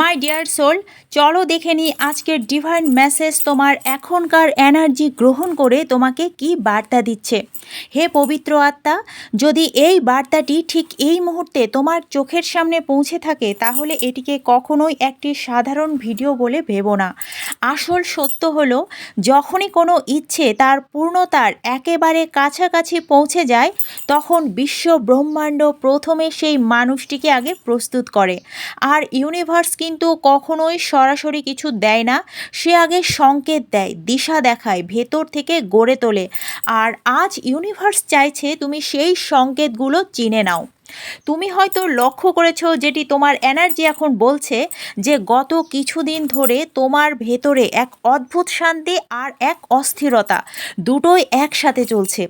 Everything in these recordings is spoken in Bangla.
মাই ডিয়ার সোল চলো দেখে নিই আজকের ডিভাইন মেসেজ তোমার এখনকার এনার্জি গ্রহণ করে তোমাকে কি বার্তা দিচ্ছে। হে পবিত্র আত্মা, যদি এই বার্তাটি ঠিক এই মুহূর্তে তোমার চোখের সামনে পৌঁছে থাকে, তাহলে এটিকে কখনোই একটি সাধারণ ভিডিও বলে ভেবো না। আসল সত্য হলো, যখনই কোনো ইচ্ছে তার পূর্ণতার একেবারে কাছাকাছি পৌঁছে যায়, তখন বিশ্ব ব্রহ্মাণ্ড প্রথমে সেই মানুষটিকে আগে প্রস্তুত করে। আর ইউনিভার্স কিন্তু কখনোই সরাসরি কিছু দেয় না। সে আগে সংকেত দেয়, দিশা দেখায়, ভেতর থেকে গড়ে তোলে। আর আজ ইউনিভার্স চাইছে তুমি সেই সংকেতগুলো চিনে নাও। তুমি হয়তো লক্ষ্য করেছ যেটি তোমার এনার্জি এখন বলছে যে গত কিছুদিন ধরে তোমার ভেতরে এক অদ্ভুত শান্তি আর এক অস্থিরতা দুটোই একসাথে চলছে।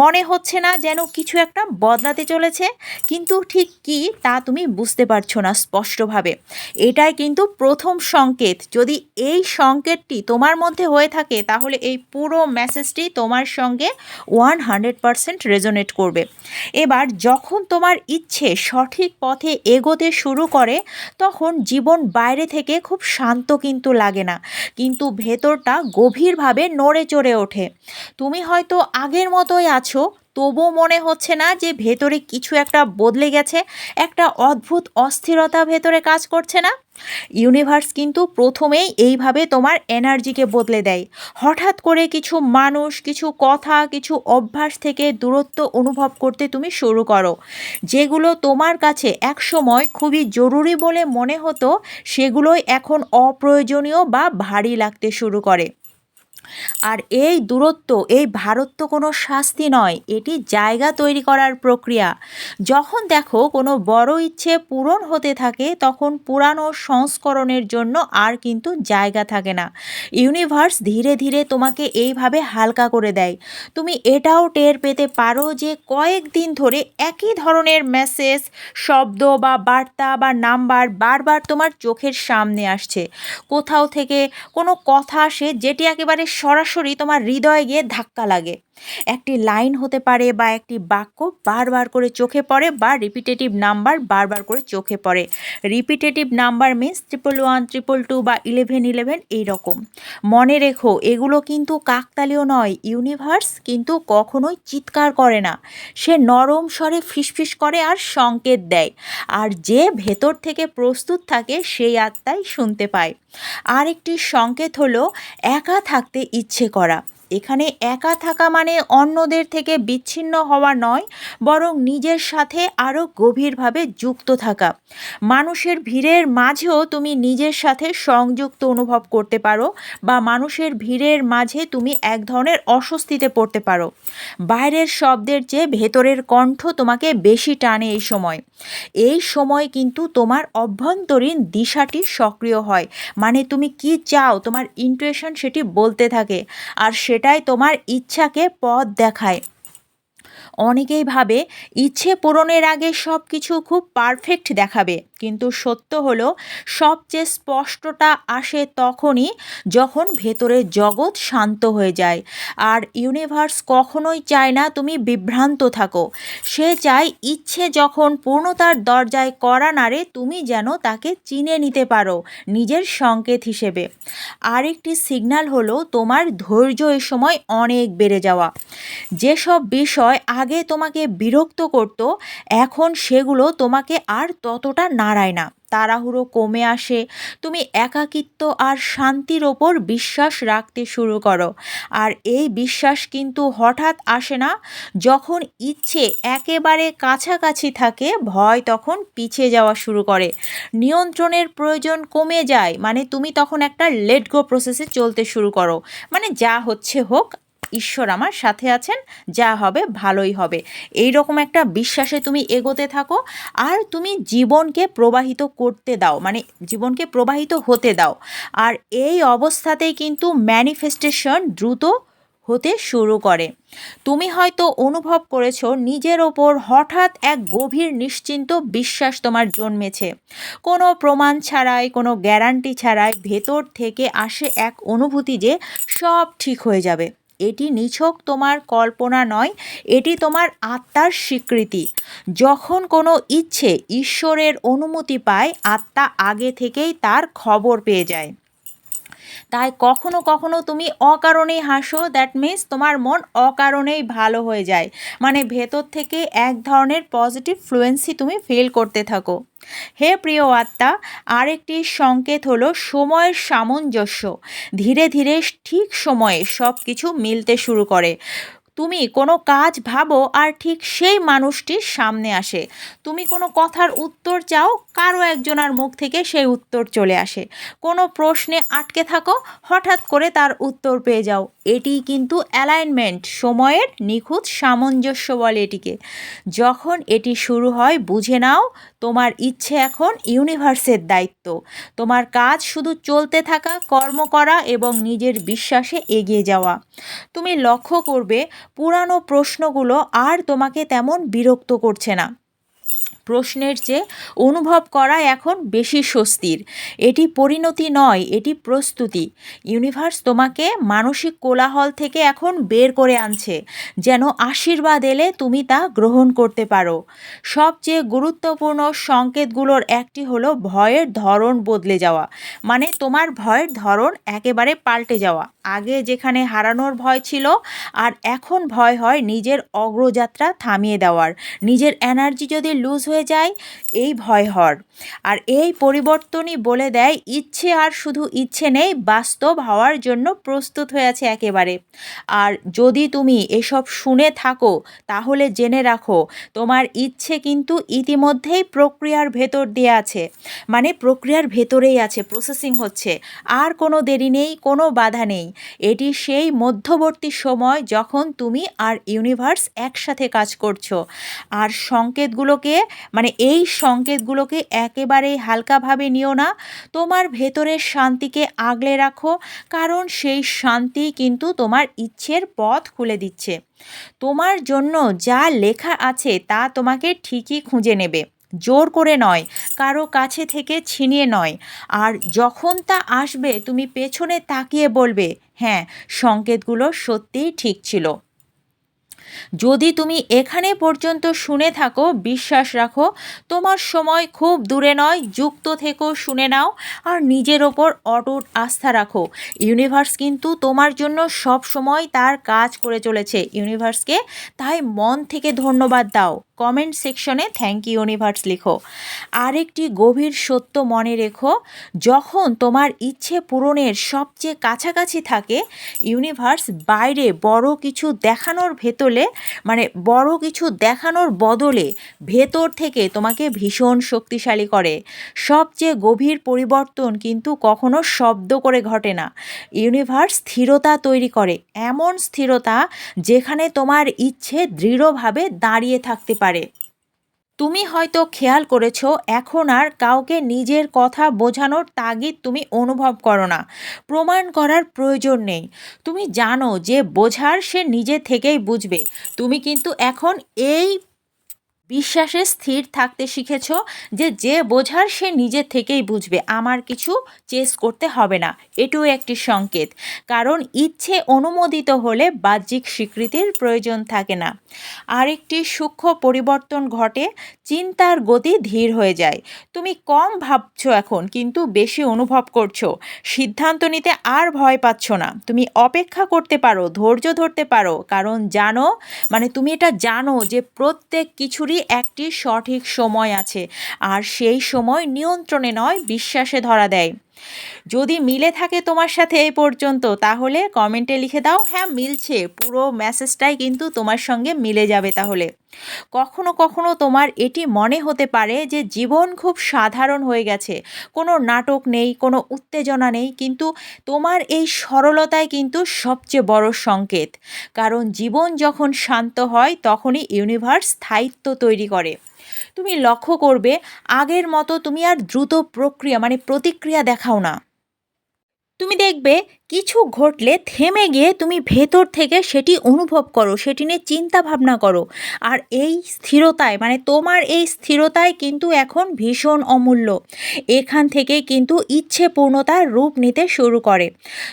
মনে হচ্ছে না যেন কিছু একটা বদলাতে চলেছে, কিন্তু ঠিক কি তা তুমি বুঝতে পারছ না স্পষ্টভাবে। এটাই কিন্তু প্রথম সংকেত। যদি এই সংকেতটি তোমার মধ্যে হয়ে থাকে, তাহলে এই পুরো মেসেজটি তোমার সঙ্গে ওয়ান হান্ড্রেড পারসেন্ট রেজোনেট করবে। এবার যখন তোমার ইচ্ছে সঠিক পথে এগোতে শুরু করে, তখন জীবন বাইরে থেকে খুব শান্ত কিন্তু লাগে না। কিন্তু ভেতরটা গভীরভাবে নড়ে চড়ে ওঠে। তুমি হয়তো আগের মতোই আছো তবুও মনে হচ্ছে না যে ভেতরে কিছু একটা বদলে গেছে, একটা অদ্ভুত অস্থিরতা ভেতরে কাজ করছে না। ইউনিভার্স কিন্তু প্রথমেই এইভাবে তোমার এনার্জিকে বদলে দেয়। হঠাৎ করে কিছু মানুষ, কিছু কথা, কিছু অভ্যাস থেকে দূরত্ব অনুভব করতে তুমি শুরু করো। যেগুলো তোমার কাছে একসময় খুবই জরুরি বলে মনে হতো, সেগুলোই এখন অপ্রয়োজনীয় বা ভারী লাগতে শুরু করে। আর এই দূরত্ব, এই ভারত্ব কোনো শাস্তি নয়, এটি জায়গা তৈরি করার প্রক্রিয়া। যখন দেখো কোনো বড় ইচ্ছে পূরণ হতে থাকে, তখন পুরানো সংস্করণের জন্য আর কিন্তু জায়গা থাকে না। ইউনিভার্স ধীরে ধীরে তোমাকে এইভাবে হালকা করে দেয়। তুমি এটাও টের পেতে পারো যে কয়েকদিন ধরে একই ধরনের মেসেজ, শব্দ বা বার্তা বা নাম্বার বারবার তোমার চোখের সামনে আসছে। কোথাও থেকে কোনো কথা আসে যেটি একেবারে সরাসরি তোমার হৃদয়ে গিয়ে ধাক্কা লাগে। একটি লাইন হতে পারে বা একটি বাক্য বারবার করে চোখে পড়ে বা রিপিটেটিভ নাম্বার বারবার করে চোখে পড়ে। Repetitive number means triple one triple two বা ইলেভেন ইলেভেন এইরকম। মনে রেখো, এগুলো কিন্তু কাকতালীয় নয়। ইউনিভার্স কিন্তু কখনোই চিৎকার করে না। সে নরম স্বরে ফিসফিস করে আর সংকেত দেয়। আর যে ভেতর থেকে প্রস্তুত থাকে, সেই আত্মাই শুনতে পায়। আরেকটি সংকেত হলো, একা থাকতে ইচ্ছে করা। এখানে একা থাকা মানে অন্যদের থেকে বিচ্ছিন্ন হওয়া নয়, বরং নিজের সাথে আরও গভীরভাবে যুক্ত থাকা। মানুষের ভিড়ের মাঝেও তুমি নিজের সাথে সংযুক্ত অনুভব করতে পারো বা মানুষের ভিড়ের মাঝে তুমি এক ধরনের অস্বস্তিতে পড়তে পারো। বাইরের শব্দের চেয়ে ভেতরের কণ্ঠ তোমাকে বেশি টানে এই সময়। এই সময় কিন্তু তোমার অভ্যন্তরীণ দিশাটি সক্রিয় হয় মানে তুমি কি চাও, তোমার ইন্টুয়েশন সেটি বলতে থাকে, আর সেটাই তোমার ইচ্ছাকে পথ দেখায়। অনেকেই ভাবে ইচ্ছে পূরণের আগে সব কিছু খুব পারফেক্ট দেখাবে। কিন্তু সত্য হলো সবচেয়ে স্পষ্টটা আসে তখনই যখন ভেতরের জগৎ শান্ত হয়ে যায়। আর ইউনিভার্স কখনোই চায় না তুমি বিভ্রান্ত থাকো। সে চায় ইচ্ছে যখন পূর্ণতার দরজায় করা নাড়ে, তুমি যেন তাকে চিনে নিতে পারো নিজের সংকেত হিসেবে। আরেকটি সিগন্যাল হলো তোমার ধৈর্য এ সময় অনেক বেড়ে যাওয়া। যেসব বিষয় আগে তোমাকে বিরক্ত করত, এখন সেগুলো তোমাকে আর ততটা নাড়ায় না। তাড়াহুড়ো কমে আসে। তুমি একাকিত্ব আর শান্তির ওপর বিশ্বাস রাখতে শুরু করো। আর এই বিশ্বাস কিন্তু হঠাৎ আসে না। যখন ইচ্ছে একেবারে কাছাকাছি থাকে, ভয় তখন পিছিয়ে যাওয়া শুরু করে। নিয়ন্ত্রণের প্রয়োজন কমে যায়। মানে তুমি তখন একটা লেট গো প্রসেসে চলতে শুরু করো। মানে যা হচ্ছে হোক ঈশ্বর আমার সাথে আছেন, যা হবে ভালোই হবে। এই রকম একটা বিশ্বাসে তুমি এগোতে থাকো, আর তুমি জীবনকে প্রবাহিত করতে দাও মানে জীবনকে প্রবাহিত হতে দাও। আর এই অবস্থাতেই কিন্তু ম্যানিফেস্টেশন দ্রুত হতে শুরু করে। তুমি হয়তো অনুভব করেছ, নিজের ওপর হঠাৎ এক গভীর নিশ্চিন্ত বিশ্বাস তোমার জন্মেছে। কোনো প্রমাণ ছাড়াই, কোনো গ্যারান্টি ছাড়াই ভেতর থেকে আসে এক অনুভূতি যে সব ঠিক হয়ে যাবে। এটি নিছক তোমার কল্পনা নয়, এটি তোমার আত্মার স্বীকৃতি। যখন কোনো ইচ্ছে ঈশ্বরের অনুমতি পায়, আত্মা আগে থেকেই তার খবর পেয়ে যায়। তাই কখনো কখনো তুমি অকারণেই হাসো দ্যাট মিন্স তোমার মন অকারণেই ভালো হয়ে যায়। মানে ভেতর থেকে এক ধরনের পজিটিভ ফ্লুয়েন্সি তুমি ফিল করতে থাকো। হে প্রিয় আত্মা, আরেকটি সংকেত হলো সময়ের সামঞ্জস্য। ধীরে ধীরে ঠিক সময়ে সব কিছু মিলতে শুরু করে। তুমি কোনো কাজ ভাবো আর ঠিক সেই মানুষটির সামনে আসে। তুমি কোনো কথার উত্তর চাও, কারও একজনের মুখ থেকে সেই উত্তর চলে আসে। কোনো প্রশ্নে আটকে থাকো, হঠাৎ করে তার উত্তর পেয়ে যাও। এটি কিন্তু অ্যালাইনমেন্ট, সময়ের নিখুঁত সামঞ্জস্য বলে এটিকে। যখন এটি শুরু হয়, বুঝে নাও, তোমার ইচ্ছে এখন ইউনিভার্সের দায়িত্ব। তোমার কাজ শুধু চলতে থাকা, কর্ম করা এবং নিজের বিশ্বাসে এগিয়ে যাওয়া। তুমি লক্ষ্য করবে পুরানো প্রশ্নগুলো আর তোমাকে তেমন বিরক্ত করছে না। প্রশ্নের চেয়ে অনুভব করা এখন বেশি স্বস্তির। এটি পরিণতি নয়, এটি প্রস্তুতি। ইউনিভার্স তোমাকে মানসিক কোলাহল থেকে এখন বের করে আনছে, যেন আশীর্বাদ এলে তুমি তা গ্রহণ করতে পারো। সবচেয়ে গুরুত্বপূর্ণ সংকেতগুলোর একটি হলো ভয়ের ধরন বদলে যাওয়া মানে তোমার ভয়ের ধরন একেবারে পাল্টে যাওয়া। আগে যেখানে হারানোর ভয় ছিল, আর এখন ভয় হয় নিজের অগ্রযাত্রা থামিয়ে দেওয়ার। নিজের এনার্জি যদি লুজ হয়ে যায়, এই ভয় হর। আর এই পরিবর্তনই বলে দেয়, ইচ্ছে আর শুধু ইচ্ছে নেই, বাস্তব হওয়ার জন্য প্রস্তুত হয়ে আছে একেবারে। আর যদি তুমি এসব শুনে থাকো, তাহলে জেনে রাখো, তোমার ইচ্ছে কিন্তু ইতিমধ্যেই প্রক্রিয়ার ভেতর দিয়ে আছে। মানে প্রক্রিয়ার ভেতরেই আছে প্রসেসিং হচ্ছে। আর কোনো দেরি নেই, কোনো বাধা নেই। এটি সেই মধ্যবর্তী সময় যখন তুমি আর ইউনিভার্স একসাথে কাজ করছ। আর সংকেতগুলোকে মানে এই সংকেতগুলোকে একেবারেই হালকাভাবে নিও না। তোমার ভেতরের শান্তিকে আগলে রাখো, কারণ সেই শান্তি কিন্তু তোমার ইচ্ছের পথ খুলে দিচ্ছে। তোমার জন্য যা লেখা আছে তা তোমাকে ঠিকই খুঁজে নেবে। জোর করে নয়, কারও কাছে থেকে ছিনিয়ে নয়। আর যখন তা আসবে, তুমি পেছনে তাকিয়ে বলবে হ্যাঁ সংকেতগুলো সত্যিই ঠিক ছিল। যদি তুমি এখানে পর্যন্ত শুনে থাকো, বিশ্বাস রাখো, তোমার সময় খুব দূরে নয়, যুক্ত থেকো, শুনে নাও, আর নিজের ওপর অটুট আস্থা রাখো। ইউনিভার্স কিন্তু তোমার জন্য সব সময় তার কাজ করে চলেছে। ইউনিভার্সকে তাই মন থেকে ধন্যবাদ দাও। কমেন্ট সেকশনে থ্যাংক ইউ ইউনিভার্স লিখো। আরেকটি গভীর সত্য মনে রেখো, যখন তোমার ইচ্ছে পূরণের সবচেয়ে কাছাকাছি থাকে, ইউনিভার্স বাইরে বড় কিছু দেখানোর ভেতরে মানে বড় কিছু দেখানোর বদলে ভেতর থেকে তোমাকে ভীষণ শক্তিশালী করে। সবচেয়ে গভীর পরিবর্তন কিন্তু কখনো শব্দ করে ঘটে না। ইউনিভার্স স্থিরতা তৈরি করে, এমন স্থিরতা যেখানে তোমার ইচ্ছে দৃঢ়ভাবে দাঁড়িয়ে থাকতে পারে। তুমি হয়তো খেয়াল করেছ, এখন আর কাউকে নিজের কথা বোঝানোর তাগিদ তুমি অনুভব করো না। প্রমাণ করার প্রয়োজন নেই। তুমি জানো যে বোঝার সে নিজে থেকেই বুঝবে। তুমি কিন্তু এখন এই বিশ্বাসে স্থির থাকতে শিখেছ যে যে বোঝার সে নিজে থেকেই বুঝবে। আমার কিছু চেস করতে হবে না। এটিও একটি সংকেত। কারণ ইচ্ছে অনুমোদিত হলে বাহ্যিক স্বীকৃতির প্রয়োজন থাকে না। আরেকটি সূক্ষ্ম পরিবর্তন ঘটে, চিন্তার গতি ধীর হয়ে যায়। তুমি কম ভাবছ এখন, কিন্তু বেশি অনুভব করছ। সিদ্ধান্ত নিতে আর ভয় পাচ্ছ না। তুমি অপেক্ষা করতে পারো, ধৈর্য ধরতে পারো। কারণ জানো মানে তুমি এটা জানো যে প্রত্যেক কিছুরই একটি সঠিক সময় আছে। আর সেই সময় নিয়ন্ত্রণে নয় বিশ্বাসে ধরা দেয়। যদি মিলে থাকে তোমার সাথে এই পর্যন্ত, তাহলে কমেন্টে লিখে দাও। হ্যাঁ মিলছে। পুরো মেসেজটাই কিন্তু তোমার সঙ্গে মিলে যাবে তাহলে। কখনো কখনো তোমার এটি মনে হতে পারে যে জীবন খুব সাধারণ হয়ে গেছে। কোনো নাটক নেই, কোনো উত্তেজনা নেই, কিন্তু তোমার এই সরলতায় কিন্তু সবচেয়ে বড় সংকেত। কারণ জীবন যখন শান্ত হয়, তখনই ইউনিভার্স স্থায়িত্ব তৈরি করে। তুমি লক্ষ্য করবে, আগের মতো তুমি আর দ্রুত প্রক্রিয়া মানে প্রতিক্রিয়া দেখাও না। তুমি দেখবে কিছু ঘটলে থেমে গিয়ে তুমি ভেতর থেকে সেটি অনুভব করো, সেটি নিয়ে চিন্তা ভাবনা করো। আর এই স্থিরতায় মানে তোমার এই স্থিরতায় কিন্তু এখন ভীষণ অমূল্য। এখান থেকে কিন্তু ইচ্ছে পূর্ণতার রূপ নিতে শুরু করে।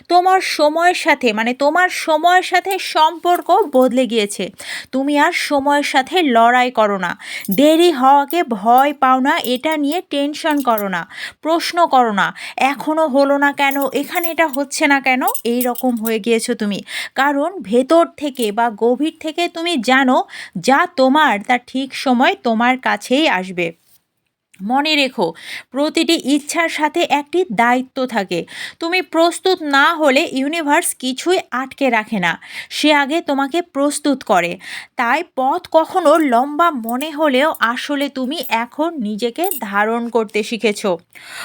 তোমার সময়ের সাথে মানে তোমার সময়ের সাথে সম্পর্ক বদলে গিয়েছে। তুমি আর সময়ের সাথে লড়াই করো না। দেরি হওয়াকে ভয় পাও না, এটা নিয়ে টেনশন করো না। প্রশ্ন করো না এখনও হলো না কেন? এখানে এটা হচ্ছে না কেন? এই রকম হয়ে গিয়েছো তুমি। কারণ ভেতর থেকে বা গভীর থেকে তুমি জানো যা তোমার, তা ঠিক সময় তোমার কাছেই আসবে। মনে রেখো, প্রতিটি ইচ্ছার সাথে একটি দায়িত্ব থাকে। তুমি প্রস্তুত না হলে ইউনিভার্স কিছুই আটকে রাখে না। সে আগে তোমাকে প্রস্তুত করে। তাই পথ কখনো লম্বা মনে হলেও আসলে তুমি এখন নিজেকে ধারণ করতে শিখেছ।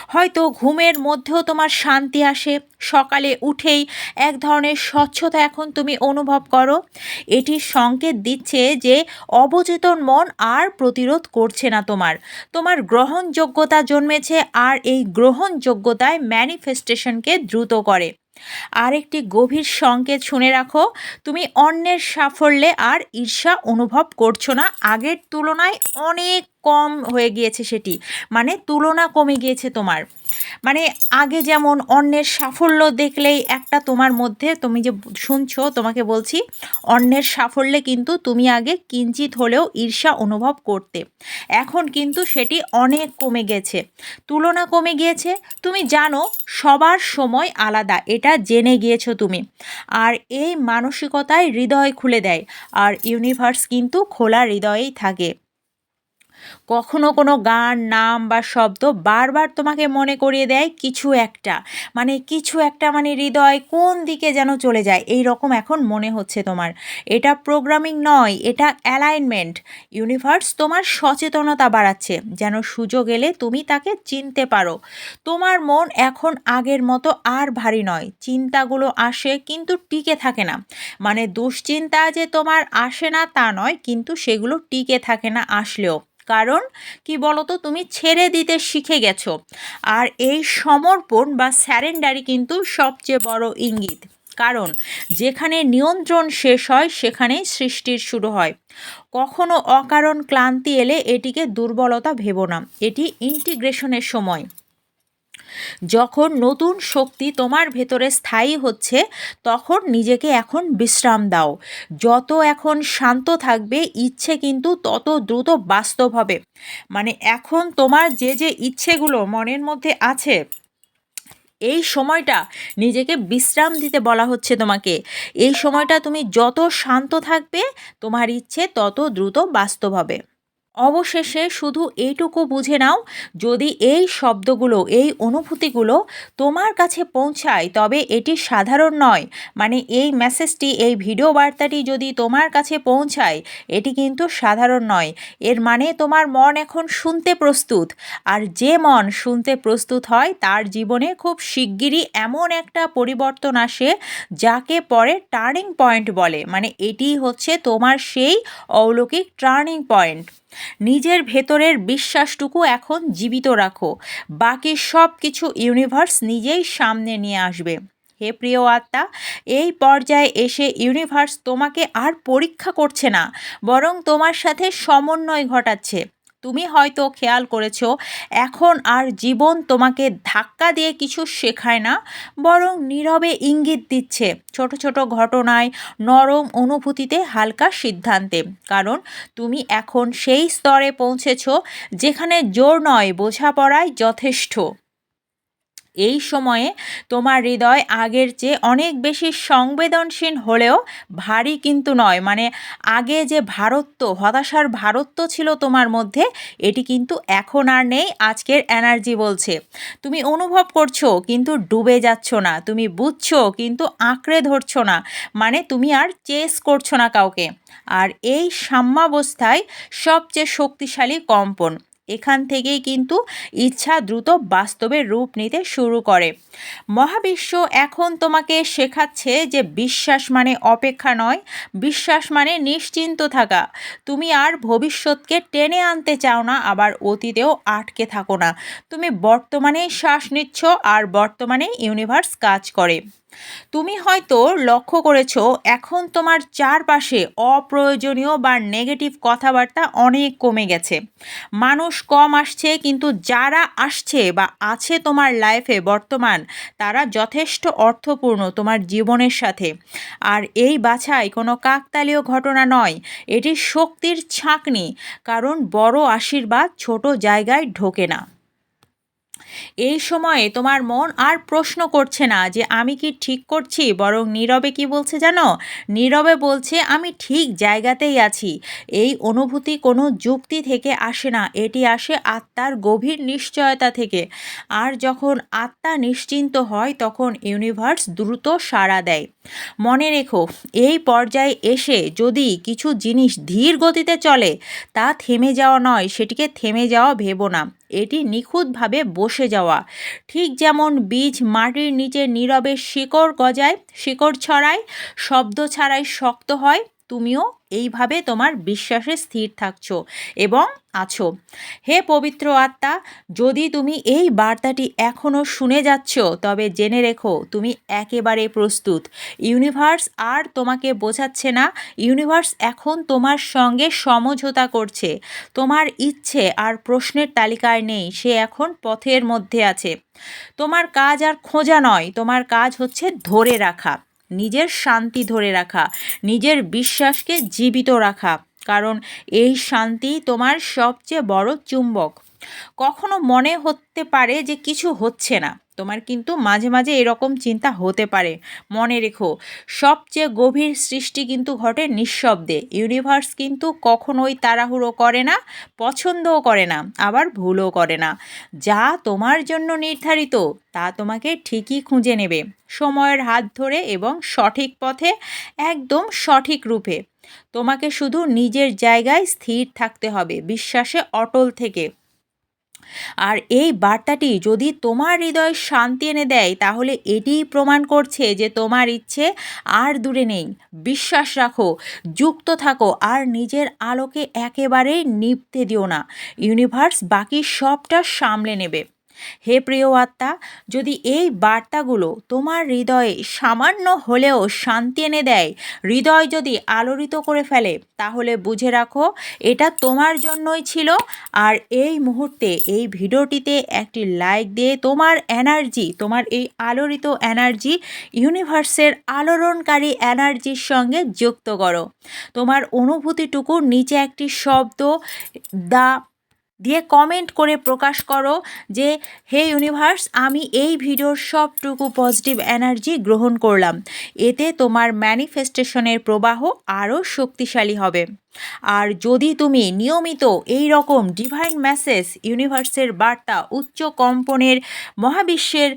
হয়তো ঘুমের মধ্যেও তোমার শান্তি আসে সকালে উঠেই এক ধরনের স্বচ্ছতা এখন তুমি অনুভব করো। এটি সংকেত দিচ্ছে যে অবচেতন মন আর প্রতিরোধ করছে না তোমার। তোমার গ্রহণযোগ্যতা জন্মেছে আর এই গ্রহণযোগ্যতায় ম্যানিফেস্টেশনকে দ্রুত করে। আরেকটি গভীর সংকেত শুনে রাখো, তুমি অন্যের সাফল্যে আর ঈর্ষা অনুভব করছ না। আগের তুলনায় অনেক কম হয়ে গিয়েছে সেটি। মানে তুলনা কমে গিয়েছে তোমার। মানে আগে যেমন অন্যের সাফল্য দেখলেই একটা তোমার মধ্যে, তুমি যে শুনছো, তোমাকে বলছি অন্যের সাফল্যে কিন্তু তুমি আগে কিঞ্চিত হলেও ঈর্ষা অনুভব করতে। এখন কিন্তু সেটি অনেক কমে গেছে। তুলনা কমে গিয়েছে। তুমি জানো, সবার সময় আলাদা। এটা জেনে গিয়েছো তুমি। আর এই মানসিকতায় হৃদয় খুলে দেয়। আর ইউনিভার্স কিন্তু খোলা হৃদয়েই থাকে। কখনো কোনো গান, নাম বা শব্দ বারবার তোমাকে মনে করিয়ে দেয় কিছু একটা। মানে কিছু একটা মানে হৃদয় কোন দিকে যেন চলে যায় এই রকম এখন মনে হচ্ছে তোমার। এটা প্রোগ্রামিং নয়, এটা অ্যালাইনমেন্ট ইউনিভার্স তোমার সচেতনতা বাড়াচ্ছে, যেন সুযোগ এলে তুমি তাকে চিনতে পারো। তোমার মন এখন আগের মতো আর ভারী নয়, চিন্তাগুলো আসে কিন্তু টিকে থাকে না। মানে দুশ্চিন্তা যে তোমার আসে না তা নয়, কিন্তু সেগুলো টিকে থাকে না আসলেও। কারণ কি বলতো? তুমি ছেড়ে দিতে শিখে গেছো। আর এই সমর্পণ বা স্যারেন্ডারি কিন্তু সবচেয়ে বড় ইঙ্গিত। কারণ যেখানে নিয়ন্ত্রণ শেষ হয়, সেখানেই সৃষ্টির শুরু হয়। কখনো অকারণ ক্লান্তি এলে এটিকে দুর্বলতা ভেবো না। এটি ইন্টিগ্রেশনের সময়। যখন নতুন শক্তি তোমার ভেতরে স্থায়ী হচ্ছে, তখন নিজেকে এখন বিশ্রাম দাও। যত এখন শান্ত থাকবে, ইচ্ছে কিন্তু তত দ্রুত বাস্তব হবে। মানে এখন তোমার যে যে ইচ্ছেগুলো মনের মধ্যে আছে, এই সময়টা নিজেকে বিশ্রাম দিতে বলা হচ্ছে তোমাকে। এই সময়টা তুমি যত শান্ত থাকবে, তোমার ইচ্ছে তত দ্রুত বাস্তব হবে। অবশেষে শুধু এইটুকু বুঝে নাও, যদি এই শব্দগুলো, এই অনুভূতিগুলো তোমার কাছে পৌঁছায়, তবে এটি সাধারণ নয়। মানে এই মেসেজটি, এই ভিডিও বার্তাটি যদি তোমার কাছে পৌঁছায়, এটি কিন্তু সাধারণ নয়। এর মানে তোমার মন এখন শুনতে প্রস্তুত। আর যে মন শুনতে প্রস্তুত হয়, তার জীবনে খুব শিগগিরই এমন একটা পরিবর্তন আসে, যাকে পরে টার্নিং পয়েন্ট বলে। মানে এটি হচ্ছে তোমার সেই অলৌকিক টার্নিং পয়েন্ট। নিজের ভেতরের বিশ্বাসটুকু এখন জীবিত রাখো। বাকি সব কিছু ইউনিভার্স নিজেই সামনে নিয়ে আসবে। হে প্রিয় আত্মা, এই পর্যায়ে এসে ইউনিভার্স তোমাকে আর পরীক্ষা করছে না, বরং তোমার সাথে সমন্বয় ঘটাচ্ছে। তুমি হয়তো খেয়াল করেছ, এখন আর জীবন তোমাকে ধাক্কা দিয়ে কিছু শেখায় না, বরং নীরবে ইঙ্গিত দিচ্ছে ছোট ছোট ঘটনায় নরম অনুভূতিতে হালকা সিদ্ধান্তে। কারণ তুমি এখন সেই স্তরে পৌঁছেছ যেখানে জোর নয়, বোঝাপড়ায় যথেষ্ট। এই সময়ে তোমার হৃদয় আগের চেয়ে অনেক বেশি সংবেদনশীল হলেও ভারী কিন্তু নয়। মানে আগে যে ভারত্ব, হতাশার ভারত্ব ছিল তোমার মধ্যে, এটি কিন্তু এখন আর নেই, আজকের এনার্জি বলছে। তুমি অনুভব করছ, কিন্তু ডুবে যাচ্ছ না। তুমি বুঝছ, কিন্তু আঁকড়ে ধরছো না। মানে তুমি আর চেস করছ না কাউকে। আর এই সাম্যাবস্থায় সবচেয়ে শক্তিশালী কম্পন। এখান থেকেই কিন্তু ইচ্ছা দ্রুত বাস্তবে রূপ নিতে শুরু করে। মহাবিশ্ব এখন তোমাকে শেখাচ্ছে যে বিশ্বাস মানে অপেক্ষা নয়, বিশ্বাস মানে নিশ্চিন্ত থাকা। তুমি আর ভবিষ্যৎকে টেনে আনতে চাও না, আবার অতীতেও আটকে থাকো না। তুমি বর্তমানেই শ্বাস নিচ্ছ, আর বর্তমানে ইউনিভার্স কাজ করে। তুমি হয়তো লক্ষ্য করেছ, এখন তোমার চারপাশে অপ্রয়োজনীয় বা নেগেটিভ কথাবার্তা অনেক কমে গেছে। মানুষ কম আসছে, কিন্তু যারা আসছে বা আছে তোমার লাইফে বর্তমান, তারা যথেষ্ট অর্থপূর্ণ তোমার জীবনের সাথে। আর এই বাছাই কোনো কাকতালীয় ঘটনা নয়, এটি শক্তির ছাঁকনি, কারণ বড় আশীর্বাদ ছোট জায়গায় ঢোকে না। এই সময়ে তোমার মন আর প্রশ্ন করছে না যে আমি কি ঠিক করছি, বরং নীরবে কি বলছে জানো? নীরবে বলছে, আমি ঠিক জায়গাতেই আছি। এই অনুভূতি কোনো যুক্তি থেকে আসে না। এটি আসে আত্মার গভীর নিশ্চয়তা থেকে। আর যখন আত্মা নিশ্চিন্ত হয়, তখন ইউনিভার্স দ্রুত সাড়া দেয়। মনে রেখো, এই পর্যায়ে এসে যদি কিছু জিনিস ধীর গতিতে চলে, তা থেমে যাওয়া নয়। সেটিকে থেমে যাওয়া ভেবো না। এটি নিখুঁতভাবে বসে যাওয়া। ঠিক যেমন বীজ মাটির নিচে নীরবে শিকড় গজায়, শিকড় ছড়ায়, শব্দ ছাড়াই শক্ত হয় তুমিও এইভাবে তোমার বিশ্বাসে স্থির থাকছ এবং আছো। হে পবিত্র আত্মা, যদি তুমি এই বার্তাটি এখনও শুনে যাচ্ছ, তবে জেনে রেখো, তুমি একেবারে প্রস্তুত। ইউনিভার্স আর তোমাকে বোঝাচ্ছে না, ইউনিভার্স এখন তোমার সঙ্গে সমঝোতা করছে। তোমার ইচ্ছে আর প্রশ্নের তালিকায় নেই, সে এখন পথের মধ্যে আছে। তোমার কাজ আর খোঁজা নয়, তোমার কাজ হচ্ছে ধরে রাখা। নিজের শান্তি ধরে রাখা, নিজের বিশ্বাসকে জীবিত রাখা। কারণ এই শান্তি তোমার সবচেয়ে বড় চুম্বক। কখনো মনে হতে পারে যে কিছু হচ্ছে না। তোমার কিন্তু মাঝে মাঝে এরকম চিন্তা হতে পারে। মনে রেখো, সবচেয়ে গভীর সৃষ্টি কিন্তু ঘটে নিঃশব্দে। ইউনিভার্স কিন্তু কখনোই তাড়াহুড়ো করে না, পছন্দও করে না, আবার ভুলও করে না। যা তোমার জন্য নির্ধারিত, তা তোমাকে ঠিকই খুঁজে নেবে। সময়ের হাত ধরে এবং সঠিক পথে, একদম সঠিক রূপে। তোমাকে শুধু নিজের জায়গায় স্থির থাকতে হবে, বিশ্বাসে অটল থেকে। আর এই বার্তাটি যদি তোমার হৃদয় শান্তি এনে দেয়, তাহলে এটিই প্রমাণ করছে যে তোমার ইচ্ছে আর দূরে নেই। বিশ্বাস রাখো, যুক্ত থাকো আর নিজের আলোকে একেবারে নিপতে দিও না। ইউনিভার্স বাকি সবটা সামলে নেবে। হে প্রিয় আত্মা, যদি এই বার্তাগুলো তোমার হৃদয়ে সামান্য হলেও শান্তি এনে দেয়, হৃদয় যদি আলোড়িত করে ফেলে, তাহলে বুঝে রাখো এটা তোমার জন্যই ছিল। আর এই মুহূর্তে এই ভিডিওটিতে একটি লাইক দিয়ে তোমার এনার্জি তোমার এই আলোড়িত এনার্জি ইউনিভার্সের আলোড়নকারী এনার্জির সঙ্গে যুক্ত করো। তোমার অনুভূতিটুকু নিচে একটি শব্দ দা দিয়ে কমেন্ট করে প্রকাশ করো যে, হে ইউনিভার্স আমি এই ভিডিওর সবটুকু পজিটিভ এনার্জি গ্রহণ করলাম। এতে তোমার ম্যানিফেস্টেশনের প্রবাহ আরও শক্তিশালী হবে। আর যদি তুমি নিয়মিত এই রকম ডিভাইন মেসেজ ইউনিভার্সের বার্তা, উচ্চ কম্পনের, মহাবিশ্বের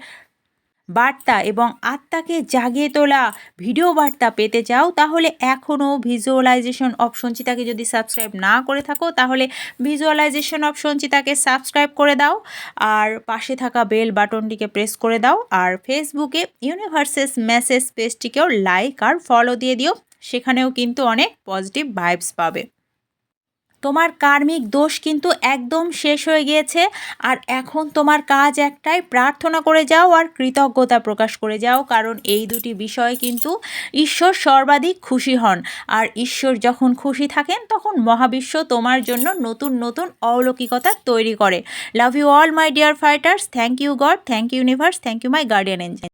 বার্তা এবং আত্মাকে জাগিয়ে তোলা ভিডিও বার্তা পেতে চাও, তাহলে এখনও ভিজুয়ালাইজেশন অপশনচিতাকে যদি সাবস্ক্রাইব না করে থাকো, তাহলে ভিজুয়ালাইজেশন অপশনচিতাকে সাবস্ক্রাইব করে দাও, আর পাশে থাকা বেল বাটনটিকে প্রেস করে দাও, আর ফেসবুকে ইউনিভার্সেস মেসেজ পেজটিকেও লাইক আর ফলো দিয়ে দিও, সেখানেও কিন্তু অনেক পজিটিভ ভাইবস পাবে। তোমার কার্মিক দোষ কিন্তু একদম শেষ হয়ে গিয়েছে, আর এখন তোমার কাজ একটাই, প্রার্থনা করে যাও আর কৃতজ্ঞতা প্রকাশ করে যাও, কারণ এই দুটি বিষয় কিন্তু ঈশ্বর সর্বাধিক খুশি হন। আর ঈশ্বর যখন খুশি থাকেন, তখন মহাবিশ্ব তোমার জন্য নতুন নতুন অলৌকিকতা তৈরি করে। Love you all my dear fighters thank you God thank you universe thank you my guardian angel